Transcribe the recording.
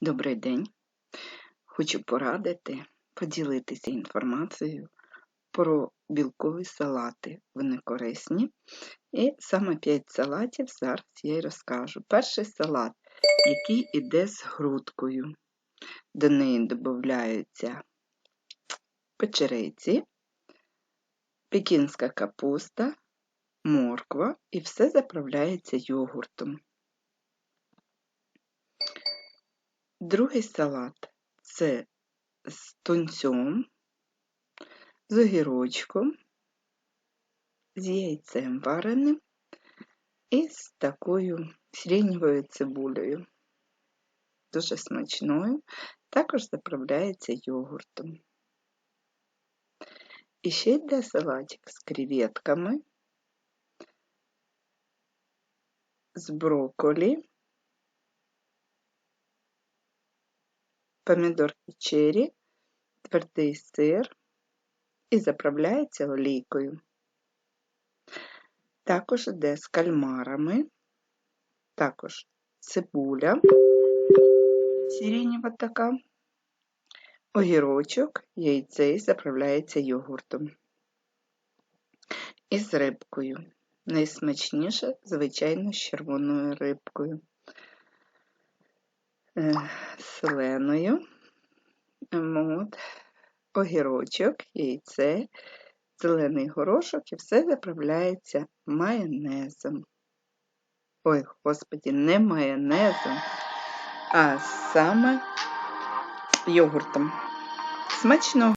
Добрий день. Хочу порадити, поділитися інформацією про білкові салати. Вони корисні. І саме 5 салатів зараз я й розкажу. Перший салат, який іде з грудкою. До неї додаються печериці, пекінська капуста, морква і все заправляється йогуртом. Другий салат це з тунцем, з огірочком, з яйцем вареним і з такою сиреневою цибулею. Дуже смачною, також заправляється йогуртом. І ще йде салатик з креветками, з брокколі, помідорки черрі, твердий сир і заправляється олійкою. Також йде з кальмарами, також цибуля, сиренєва така, огірочок, яйце і заправляється йогуртом. І з рибкою. Найсмачніше, звичайно, з червоною рибкою. Селеною, от, огірочок, яйце, зелений горошок і все заправляється майонезом. Ой, господі, не майонезом, а саме йогуртом. Смачного!